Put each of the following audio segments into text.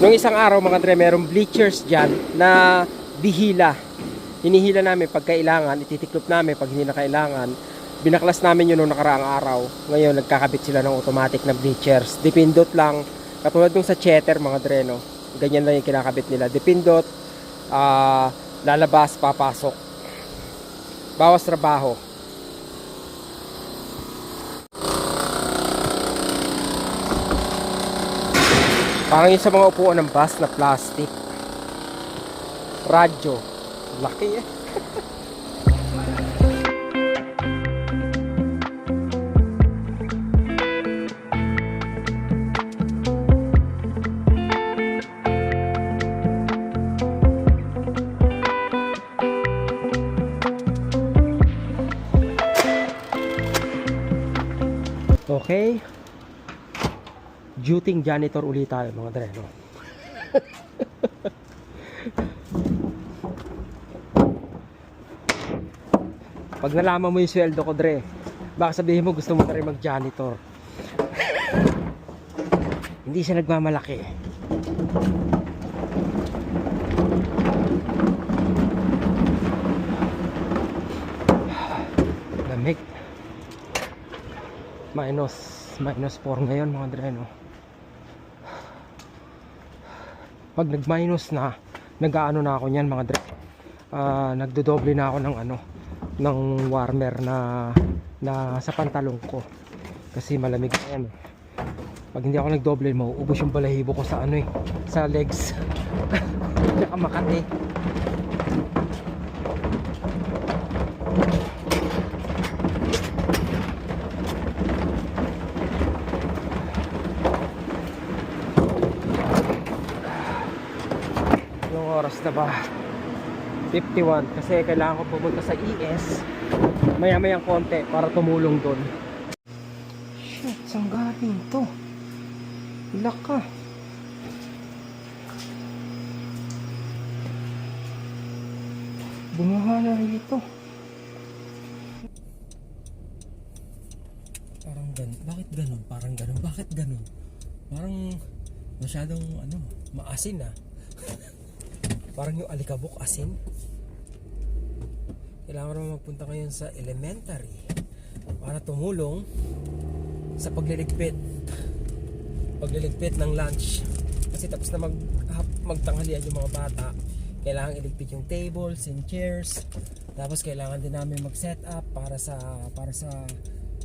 Nung isang araw mga dre, merong bleachers dyan na bihila. Hinihila namin pag kailangan, ititiklop namin pag hindi na kailangan. Binaklas namin yun nung nakaraang araw. Ngayon, nagkakabit sila ng automatic na bleachers. Dipindot lang. Katulad nung sa cheddar mga dre, no? Ganyan lang yung kinakabit nila. Dipindot, ah, lalabas, papasok. Bawas trabaho. Parang yung sa mga upuan ng bus na plastic. Radyo. Laki eh. Duting janitor ulit tayo mga dre. No? Pag nalaman mo yung sweldo ko dre, baka sabihin mo gusto mo na rin mag-janitor. Hindi siya nagmamalaki. Lamig. Minus, minus 4 ngayon mga dre, no? Pag nag-minus na, nag-ano na ako niyan mga dre. Ah, nagdodoble na ako ng ano, ng warmer na na sa pantalong ko. Kasi malamig na yan. eh. Pag hindi ako nagdoble, mauubos yung balahibo ko sa ano eh, sa legs. Nakamakati. Yung oras na ba? 51 kasi kailangan ko pumunta sa ES maya mayang konti para tumulong doon shit saan galing to? Ilak ka. Bumaha na rito. Parang gan bakit ganun? Parang ganun? Bakit ganun? Parang masyadong ano maasin ah Parang yung alikabok asin. Kailangan naman magpunta ngayon sa elementary para tumulong sa pagliligpit. Pagliligpit ng lunch. Kasi tapos na mag, magtanghalian yung mga bata. Kailangan iligpit yung tables and chairs. Tapos kailangan din namin mag-set up para sa para sa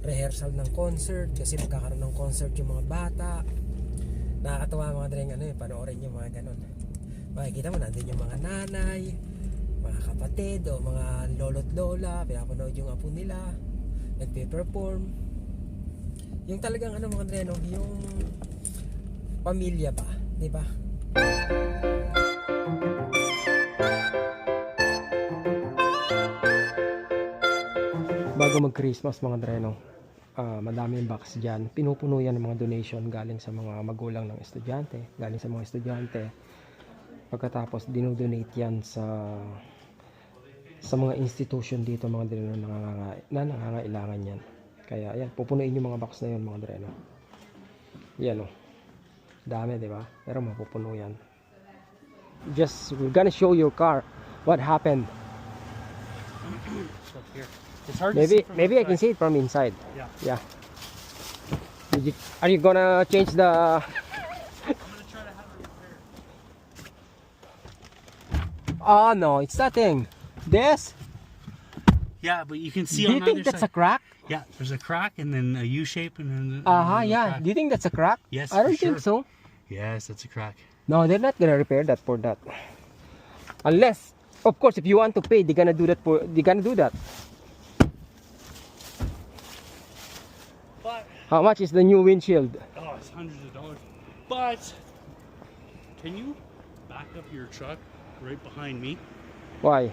rehearsal ng concert kasi magkakaroon ng concert yung mga bata. Nakakatawa mga dreng ano eh, panoorin yung mga ganun makikita mo nandun yung mga nanay mga kapatid o mga lolo't lola pinapanood yung apo nila nagpe-perform. Yung talagang ano mga dreno yung pamilya ba di ba? Bago mag Christmas mga dreno ah madaming box dyan. Pinupuno yan ng mga donation galing sa mga magulang ng estudyante galing sa mga estudyante pagkatapos dinodonate yan sa sa mga institution dito mga dreno na, nanganga, na nangangailangan yan. Kaya ayan pupunuin yung mga box na yun mga dreno yan o dami di ba? Pero mapupuno yan. Just we're gonna show your car what happened. Up here. It's hard maybe maybe I can see it from inside. Yeah. yeah. You, are you gonna change the oh no it's that thing this Yeah, but you can see do you think that's side. a crack Yeah, there's a crack and then a U shape and then. uh-huh yeah crack. do you think that's a crack Yes, I don't think so Yes, that's a crack. No, they're not gonna repair that for that. Unless, of course, if you want to pay, they're gonna do that for. They're gonna do that. But How much is the new windshield? oh, it's hundreds of dollars. But can you back up your truck right behind me Why?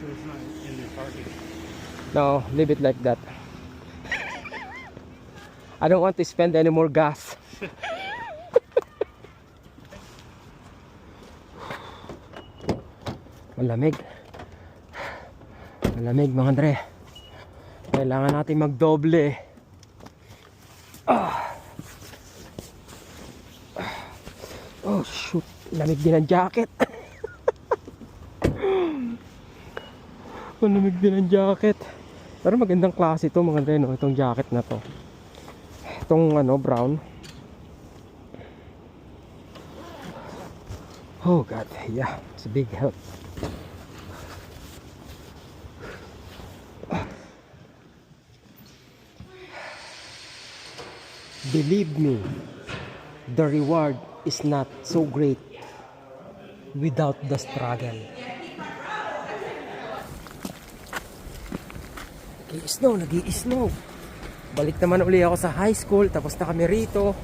so it's not in the parking? No, leave it like that. I don't want to spend any more gas. Malamig. Malamig mga Dre. Kailangan natin magdoble. Ah. Oh shoot, lamig din ang jacket. Malamig din ang jacket. Pero magandang klase ito mga Dre, no? itong jacket na to. Itong ano, brown. Oh god, yeah, it's a big help. Believe me, the reward is not so great without the struggle. Nag-i-snow, nag-i-snow. Balik naman uli ako sa high school, tapos na kami rito.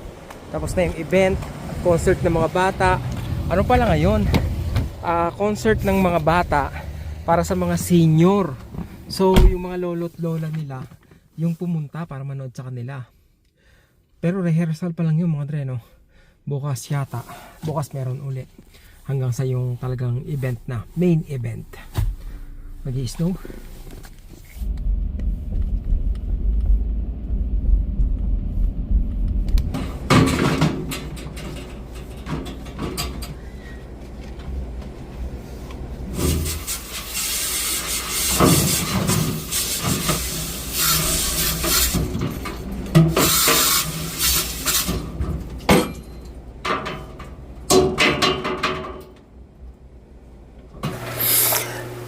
Tapos na yung event, concert ng mga bata. Ano pala ngayon? Ah, concert ng mga bata para sa mga senior. So, yung mga lolo't lola nila, yung pumunta para manood sa kanila. Pero rehearsal pa lang yun mga dre, no? Bukas yata. Bukas meron uli. Hanggang sa yung talagang event na. Main event. mag snow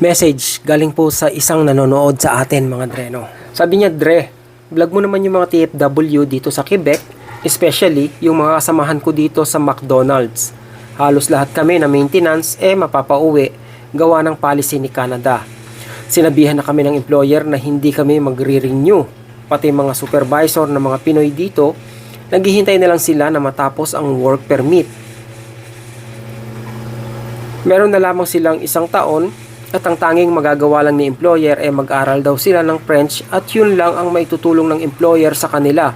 Message galing po sa isang nanonood sa atin mga Dre no. Sabi niya Dre, vlog mo naman yung mga TFW dito sa Quebec, especially yung mga kasamahan ko dito sa McDonald's. Halos lahat kami na maintenance eh mapapauwi gawa ng policy ni Canada. Sinabihan na kami ng employer na hindi kami magre-renew. Pati mga supervisor ng mga Pinoy dito, naghihintay na lang sila na matapos ang work permit. Meron na lamang silang isang taon at ang tanging magagawa lang ni employer ay mag-aral daw sila ng French at yun lang ang may tutulong ng employer sa kanila.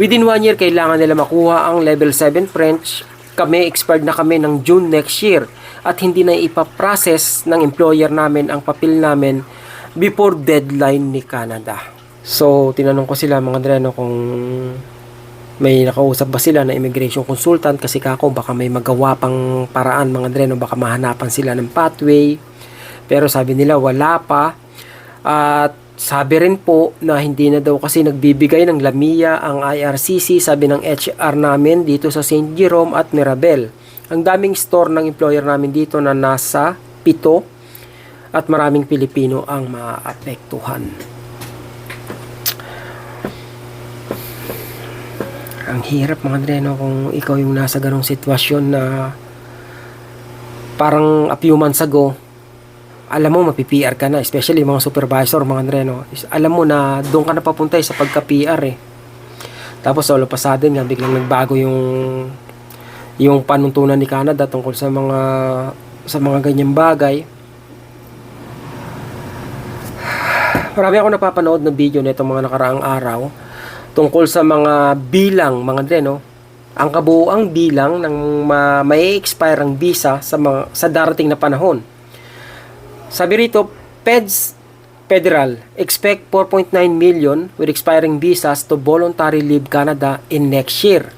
Within one year, kailangan nila makuha ang level 7 French. Kami, expired na kami ng June next year at hindi na ipaprocess ng employer namin ang papel namin before deadline ni Canada. So, tinanong ko sila mga dreno kung may nakausap ba sila na immigration consultant kasi kako baka may magawa pang paraan mga dreno baka mahanapan sila ng pathway pero sabi nila wala pa. At sabi rin po na hindi na daw kasi nagbibigay ng lamia ang IRCC sabi ng HR namin dito sa St. Jerome at Mirabel. Ang daming store ng employer namin dito na nasa pito at maraming Pilipino ang maapektuhan. Ang hirap mga dreno kung ikaw yung nasa ganong sitwasyon na parang a few months ago alam mo mapi-PR ka na especially mga supervisor mga dreno alam mo na doon ka na papunta sa pagka-PR eh. Tapos all of a sudden nga biglang nagbago yung yung panuntunan ni Canada tungkol sa mga sa mga ganyang bagay. Marami ako napapanood ng video nito mga nakaraang araw tungkol sa mga bilang mga dreno ang kabuuang bilang ng ma- may expire ang visa sa mga sa darating na panahon sabi rito, PEDS Federal expect 4.9 million with expiring visas to voluntary leave Canada in next year.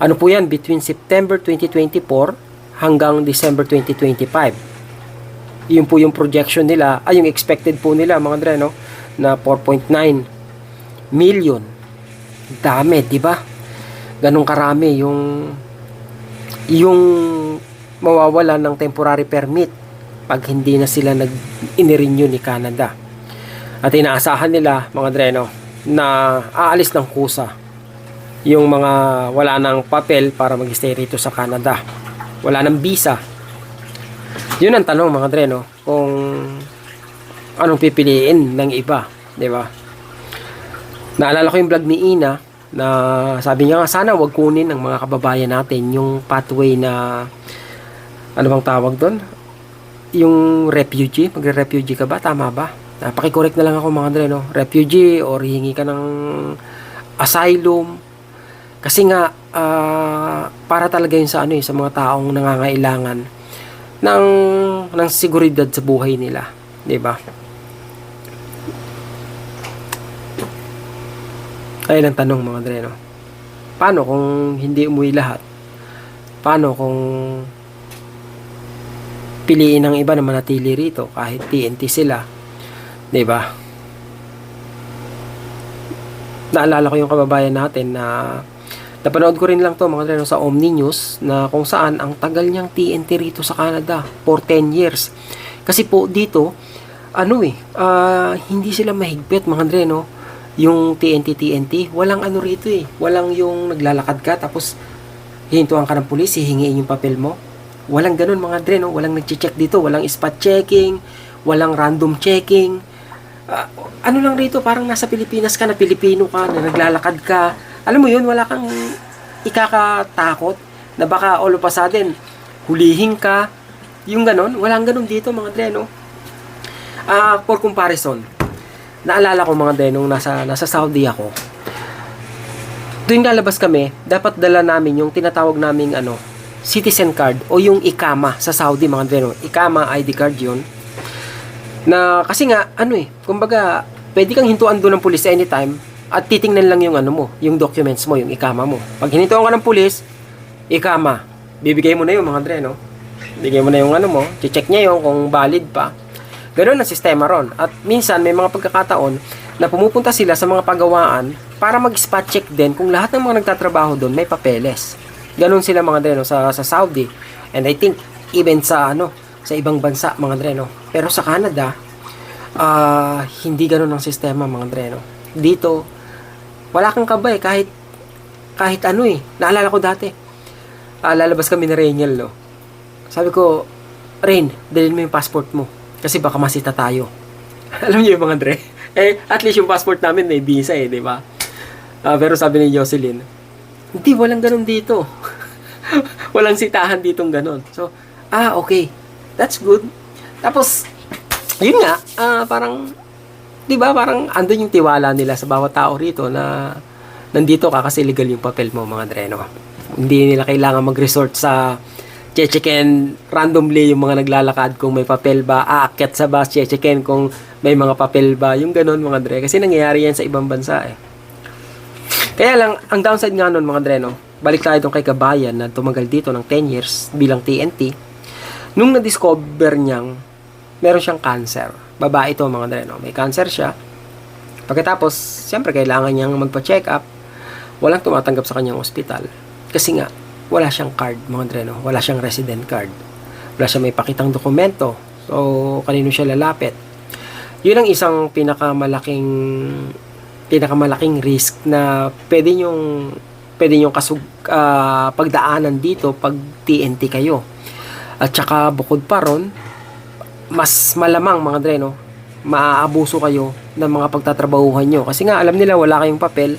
Ano po yan? Between September 2024 hanggang December 2025. Yun po yung projection nila, ay yung expected po nila mga Dre, no? Na 4.9 million. Dami, di ba? Ganong karami yung yung mawawala ng temporary permit pag hindi na sila nag inirenew ni Canada. At inaasahan nila mga dreno na aalis ng kusa yung mga wala ng papel para mag-stay rito sa Canada. Wala ng visa. Yun ang tanong mga dreno kung anong pipiliin ng iba, di ba? Naalala ko yung vlog ni Ina na sabi niya nga sana wag kunin ng mga kababayan natin yung pathway na ano bang tawag doon? Yung refugee, magre-refugee ka ba? Tama ba? Uh, pakicorrect na lang ako mga Andre, no? Refugee or hingi ka ng asylum. Kasi nga, uh, para talaga yun sa ano eh, sa mga taong nangangailangan ng, ng seguridad sa buhay nila. ba? Ayun ang tanong mga Andre, no? Paano kung hindi umuwi lahat? paano kung piliin ng iba na manatili rito kahit TNT sila. 'Di ba? Naalala ko yung kababayan natin na napanood ko rin lang to mga treno sa Omni News na kung saan ang tagal niyang TNT rito sa Canada for 10 years. Kasi po dito, ano eh, ah, hindi sila mahigpit mga treno yung TNT TNT. Walang ano rito eh. Walang yung naglalakad ka tapos hihintuan ka ng pulis, hihingiin yung papel mo. Walang ganun mga dre, no? Walang nag-check dito. Walang spot checking. Walang random checking. Ah, ano lang rito, parang nasa Pilipinas ka na Pilipino ka, na naglalakad ka. Alam mo yun, wala kang ikakatakot na baka all of a sudden, hulihin ka. Yung ganon, walang ganon dito mga dre, no? Ah, for comparison, naalala ko mga dre, nung nasa, nasa Saudi ako, tuwing lalabas kami, dapat dala namin yung tinatawag naming ano, citizen card o yung ikama sa Saudi mga dreno. Ikama ID card yun. Na kasi nga ano eh, kumbaga pwede kang hintuan doon ng pulis anytime at titingnan lang yung ano mo, yung documents mo, yung ikama mo. Pag hinintuan ka ng pulis, ikama. Bibigay mo na yung mga dreno. Bigay mo na yung ano mo, check niya yung kung valid pa. Ganun ang sistema ron. At minsan may mga pagkakataon na pumupunta sila sa mga pagawaan para mag-spot check din kung lahat ng mga nagtatrabaho doon may papeles. Ganun sila mga dreno sa, sa Saudi. And I think even sa ano sa ibang bansa mga dreno. Pero sa Canada, ah hindi ganun ang sistema mga dreno. Dito, wala kang kabay kahit kahit ano eh. Naalala ko dati. Ah, lalabas kami ni Rainiel, no. Sabi ko, Rain, dalhin mo yung passport mo. Kasi baka masita tayo. Alam niyo yung mga dre? Eh, at least yung passport namin may visa eh, di ba? Ah, pero sabi ni Jocelyn, hindi, walang ganun dito. walang sitahan ditong ganun. So, ah, okay. That's good. Tapos, yun nga, ah, parang, di ba, parang andun yung tiwala nila sa bawat tao rito na nandito ka kasi legal yung papel mo, mga dreno. Hindi nila kailangan mag-resort sa chechekin randomly yung mga naglalakad kung may papel ba, aakyat sa bus, chechekin kung may mga papel ba, yung ganun mga dre. Kasi nangyayari yan sa ibang bansa eh. Kaya lang, ang downside nga nun mga dre, no? Balik tayo dun kay Kabayan na tumagal dito ng 10 years bilang TNT. Nung na-discover niyang meron siyang cancer. Babae ito mga dre, no? May cancer siya. Pagkatapos, siyempre kailangan niyang magpa-check up. Walang tumatanggap sa kanyang ospital. Kasi nga, wala siyang card mga dre, no? Wala siyang resident card. Wala siyang may pakitang dokumento. So, kanino siya lalapit? Yun ang isang pinakamalaking pinakamalaking risk na pwede yung pwede yung kasug ah, pagdaanan dito pag TNT kayo. At saka bukod pa ron, mas malamang mga dre, no? Maaabuso kayo ng mga pagtatrabahuhan nyo. Kasi nga, alam nila wala kayong papel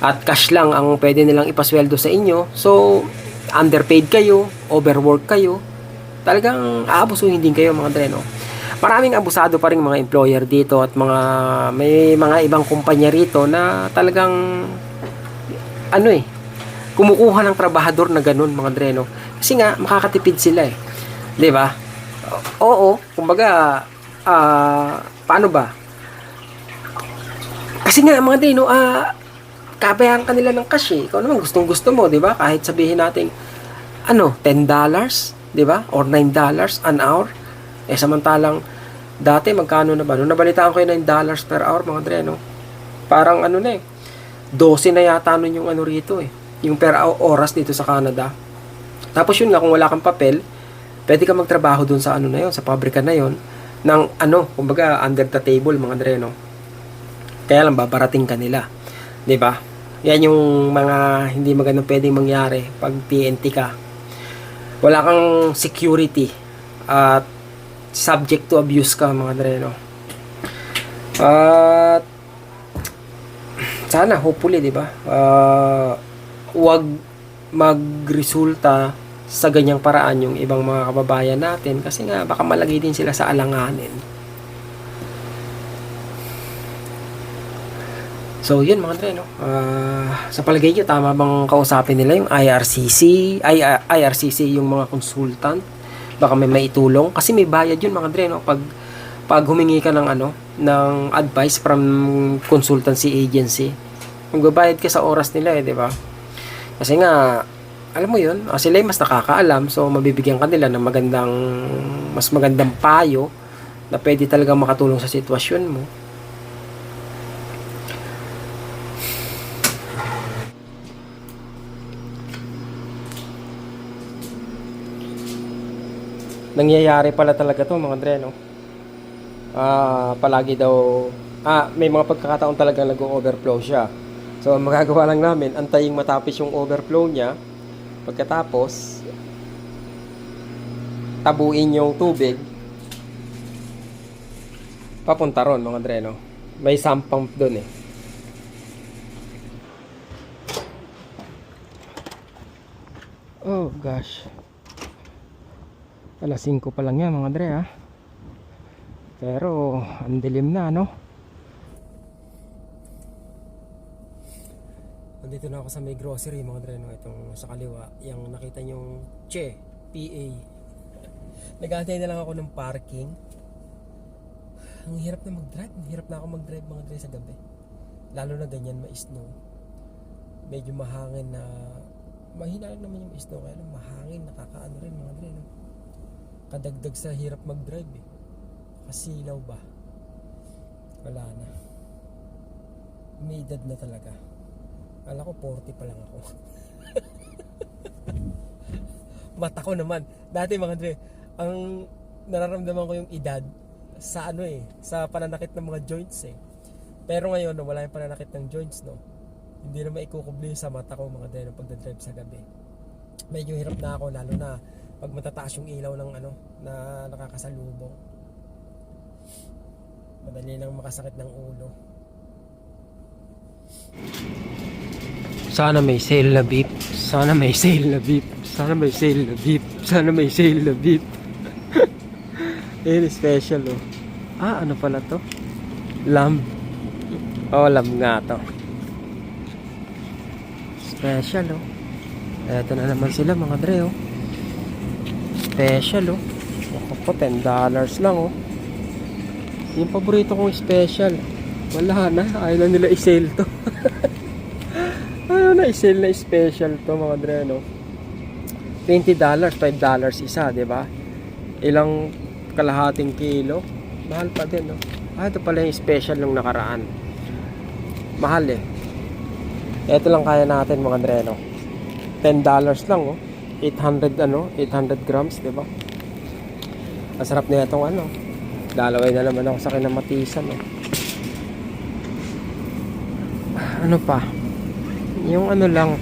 at cash lang ang pwede nilang ipasweldo sa inyo. So, underpaid kayo, overwork kayo, talagang aabusuhin din kayo mga dre, no? Maraming abusado pa rin mga employer dito at mga may mga ibang kumpanya rito na talagang ano eh, kumukuha ng trabahador na ganun mga dreno. Kasi nga makakatipid sila eh. 'Di ba? Oo, kumbaga ah paano ba? Kasi nga mga dreno, ah kabayaran ka nila ng cash eh. Ikaw naman gustong gusto mo, 'di ba? Kahit sabihin natin ano, $10, 'di ba? Or $9 an hour. Eh samantalang dati magkano na ba? Nung nabalitaan ko yung $9 per hour mga dre, no? Parang ano na eh. 12 na yata nun yung ano rito eh. Yung per oras dito sa Canada. Tapos yun nga, kung wala kang papel, pwede ka magtrabaho dun sa ano na yon sa pabrika na yon ng ano, kumbaga under the table mga dre, no? Kaya lang babarating ka nila. 'Di ba? Yan yung mga hindi magandang pwedeng mangyari pag TNT ka. Wala kang security at subject to abuse ka mga dre, no? At sana hopefully, 'di ba? Uh, wag magresulta sa ganyang paraan yung ibang mga kababayan natin kasi nga baka malagay din sila sa alanganin. So, yun mga dre, no? Ah, sa palagay nyo, tama bang kausapin nila yung IRCC, ah, IRCC yung mga consultant? Baka may maitulong. Kasi may bayad yun mga dre, no? Pag, pag humingi ka ng ano, ng advice from consultancy agency, magbabayad ka sa oras nila eh, di ba? Kasi nga, alam mo yun, ah, sila yung mas nakakaalam. So, mabibigyan ka nila ng magandang, mas magandang payo na pwede talaga makatulong sa sitwasyon mo. Nangyayari pala talaga to mga Dre, no? Ah, palagi daw, ah, may mga pagkakataon talaga nag-overflow siya. So, magagawa lang namin, antayin matapos yung overflow niya. Pagkatapos, tabuin yung tubig. Papunta ron, mga Dre, no? May sump pump doon eh. Oh, gosh. Alas 5 pa lang yan, mga Dre, ha? Pero, ang dilim na, no? Nandito na ako sa may grocery mga dre, no? Itong sa kaliwa. Yung nakita nyong Che, PA. Nag-aantay na lang ako ng parking. Ang hirap na mag-drive. Ang hirap na ako mag-drive mga dre sa gabi. Lalo na ganyan, ma-snow. Medyo mahangin na... Mahina lang naman yung snow. Kaya lang mahangin, nakakaano rin mga dre, no? Kadagdag sa hirap mag-drive eh. Kasilaw ba? Wala na. May edad na talaga. Kala ko 40 pa lang ako. Mata ko naman. Dati mga dre, ang nararamdaman ko yung edad sa ano eh, sa pananakit ng mga joints eh. Pero ngayon, no, wala yung pananakit ng joints, no. Hindi na maikukubli sa mata ko mga dre, no, pagdadrive sa gabi. Medyo hirap na ako, lalo na pag matataas yung ilaw ng ano, na nakakasalubong. Madali lang makasakit ng ulo. Sana may sale na beef. Sana may sale na beef. Sana may sale na beef. Sana may sale na beef. Ayun, special oh. Ah, ano pala to? Lamb. Oh, lamb nga to. Special oh. Eto na naman sila mga dre oh. Special oh. Ako po, 10 dollars lang oh. Yung paborito kong special. Wala na. Ayaw na nila i-sale to. Ayaw na i-sale na special to mga dre, no? $20, $5 isa, di ba? Ilang kalahating kilo. Mahal pa din, no? Ah, ito pala yung special nung nakaraan. Mahal eh. Ito lang kaya natin mga dre, no? $10 lang, oh. 800 ano, 800 grams, di ba? Ang sarap na itong ano. Dalaway na naman ako sa kinamatisan, no? Ano pa? Yung ano lang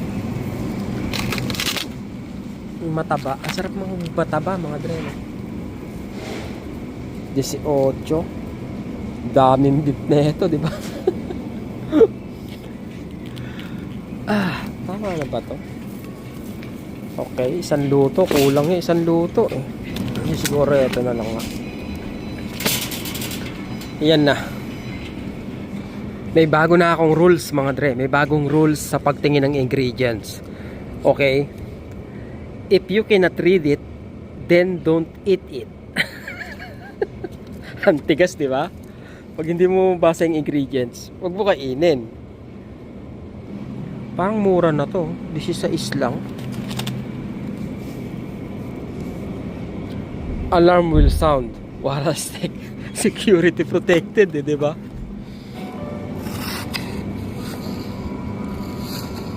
yung mataba. Ang sarap mga mataba mga dre. no? 18 daming beef na ito, di ba? ah, tama na ba to? Okay, isang luto. Kulang yung isang luto eh. Siguro ito na lang nga. Yan na. May bago na akong rules mga dre. May bagong rules sa pagtingin ng ingredients. Okay? If you cannot read it, then don't eat it. Ang tigas, di ba? Pag hindi mo basa yung ingredients, huwag mo kainin. Parang mura na to. This is sa islang. Alarm will sound. Wala security protected, eh, di ba?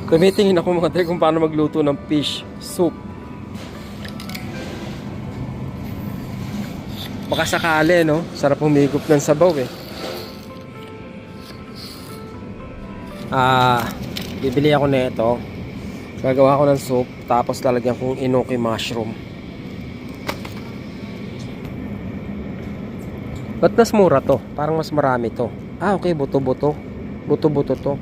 Tumitingin ako mga tayo kung paano magluto ng fish soup. Baka sakali, no? Sarap humigop ng sabaw, eh. Ah, bibili ako nito. Gagawa ko ng soup, tapos lalagyan kong inoki mushroom. Ba't mas mura to? Parang mas marami to. Ah, okay, buto-buto. Buto-buto to.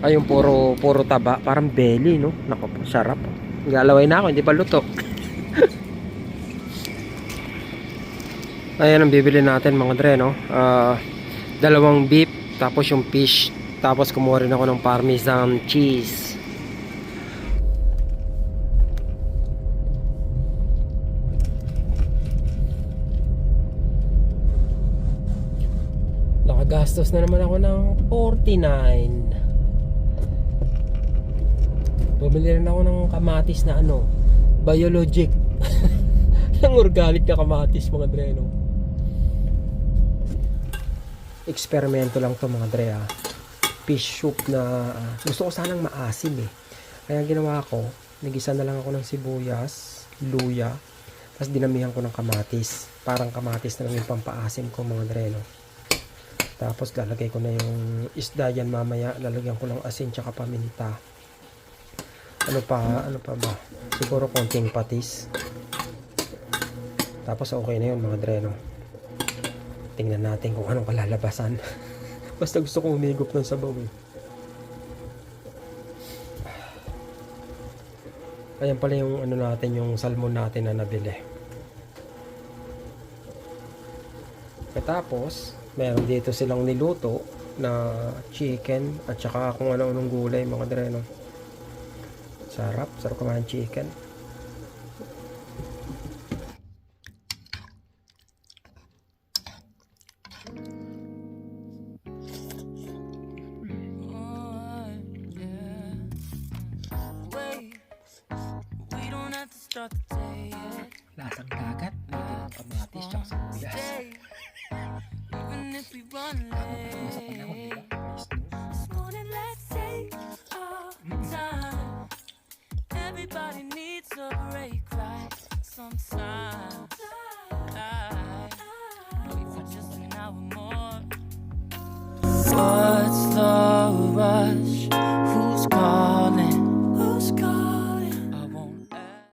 Ay, yung puro, puro taba. Parang belly, no? Nako sarap. Galaway na ako, hindi pa luto. Ayan ang bibili natin mga dre, no? Ah, dalawang beef, tapos yung fish, tapos kumuha rin ako ng parmesan cheese. Nakagastos na naman ako ng 49. Bumili rin ako ng kamatis na ano, biologic. ng organic na kamatis mga dre, no? Eksperimento lang to mga dre, ah. Fish soup na ah, gusto ko sanang maasim eh. Kaya ginawa ko, nagisa na lang ako ng sibuyas, luya, tapos dinamihan ko ng kamatis. Parang kamatis na lang yung pampaasim ko mga dre, no? Tapos lalagay ko na yung isda yan mamaya. Lalagyan ko ng asin tsaka paminta. Ano pa, ano pa ba? Siguro konting patis. Tapos okay na yun mga dreno. Tingnan natin kung anong kalalabasan. Basta gusto kong umigop ng sabaw eh. Ayan pala yung ano natin, yung salmon natin na nabili. Tapos, meron dito silang niluto na chicken at saka kung ano-anong gulay mga dreno. Sarap, sarap kumain chicken. Wait, we